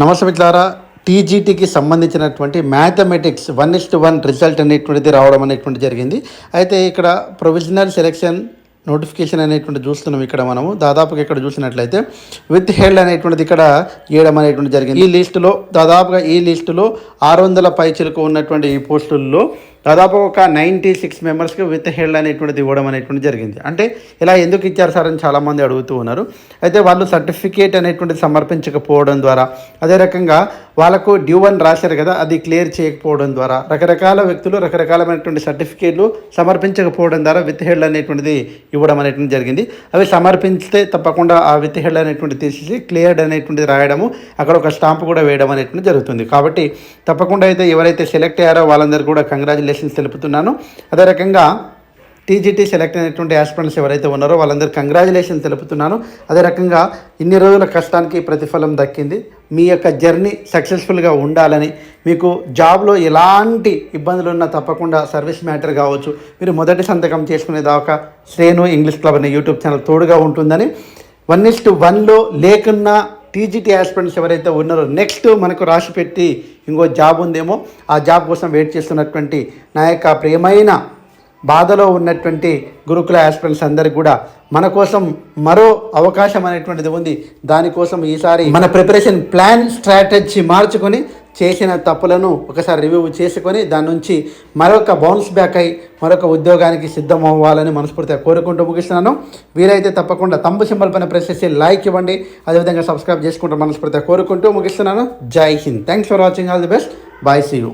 నమస్తే మిత్రులారా టీజీటీకి సంబంధించినటువంటి మ్యాథమెటిక్స్ వన్ ఇస్ట్ వన్ రిజల్ట్ అనేటువంటిది రావడం అనేటువంటి జరిగింది. అయితే ఇక్కడ ప్రొవిజనల్ సెలెక్షన్ నోటిఫికేషన్ అనేటువంటి చూస్తున్నాం ఇక్కడ మనము. దాదాపుగా ఇక్కడ చూసినట్లయితే విత్ హెల్డ్ అనేటువంటిది ఇక్కడ ఇవ్వడం అనేటువంటి జరిగింది. ఈ లిస్టులో దాదాపుగా ఈ లిస్టులో ఆరు వందల పైచిలకు ఉన్నటువంటి ఈ పోస్టుల్లో దాదాపు ఒక నైంటీ సిక్స్ మెంబర్స్కి విత్ హెల్డ్ అనేటువంటిది ఇవ్వడం అనేటువంటి జరిగింది. అంటే ఇలా ఎందుకు ఇచ్చారు సార్ అని చాలామంది అడుగుతూ ఉన్నారు. అయితే వాళ్ళు సర్టిఫికేట్ అనేటువంటిది సమర్పించకపోవడం ద్వారా అదే రకంగా వాళ్ళకు డ్యూ అని రాశారు కదా అది క్లియర్ చేయకపోవడం ద్వారా. రకరకాల వ్యక్తులు రకరకాలమైనటువంటి సర్టిఫికేట్లు సమర్పించకపోవడం ద్వారా విత్ హెడ్ అనేటువంటిది ఇవ్వడం అనేటువంటి జరిగింది. అవి సమర్పిస్తే తప్పకుండా ఆ విత్ హెడ్ అనేటువంటి తీసేసి క్లియర్డ్ అనేటువంటిది రాయడము అక్కడ ఒక స్టాంప్ కూడా వేయడం అనేటువంటి జరుగుతుంది. కాబట్టి తప్పకుండా అయితే ఎవరైతే సెలెక్ట్ అయ్యారో వాళ్ళందరూ కూడా కంగ్రాచులేషన్స్ తెలుపుతున్నాను. అదే రకంగా టీజీటీ సెలెక్ట్ అయినటువంటి ఆస్పిరెంట్స్ ఎవరైతే ఉన్నారో వాళ్ళందరూ కంగ్రాచులేషన్ తెలుపుతున్నాను. అదే రకంగా ఇన్ని రోజుల కష్టానికి ప్రతిఫలం దక్కింది. మీ యొక్క జర్నీ సక్సెస్ఫుల్గా ఉండాలని మీకు జాబ్లో ఎలాంటి ఇబ్బందులు ఉన్నా తప్పకుండా సర్వీస్ మ్యాటర్ కావచ్చు. మీరు మొదటి సంతకం చేసుకునే దాకా శ్రేణు ఇంగ్లీష్ క్లబ్ అనే యూట్యూబ్ ఛానల్ తోడుగా ఉంటుందని. వన్ ఇస్ టు వన్లో లేకున్నా టీజీటీ ఆస్పిరెంట్స్ ఎవరైతే ఉన్నారో నెక్స్ట్ మనకు రాసి పెట్టి ఇంకో జాబ్ ఉందేమో ఆ జాబ్ కోసం వెయిట్ చేస్తున్నటువంటి నా యొక్క ప్రియమైన బాధలో ఉన్నటువంటి గురుకుల ఆస్పిరెంట్స్ అందరికి కూడా మన కోసం మరో అవకాశం అనేటువంటిది ఉంది. దానికోసం ఈసారి మన ప్రిపరేషన్ ప్లాన్ స్ట్రాటజీ మార్చుకొని చేసిన తప్పులను ఒకసారి రివ్యూ చేసుకొని దాని నుంచి మరొక బౌన్స్ బ్యాక్ అయి మరొక ఉద్యోగానికి సిద్ధం అవ్వాలని మనస్ఫూర్తిగా కోరుకుంటూ ముగిస్తున్నాను. వీరైతే తప్పకుండా తంబు సింబల్ పైన ప్రెస్ చేసి లైక్ ఇవ్వండి. అదేవిధంగా సబ్స్క్రైబ్ చేసుకుంటూ మనస్ఫూర్తిగా కోరుకుంటూ ముగిస్తున్నాను. జై Hind. Thanks for watching all the best bye see you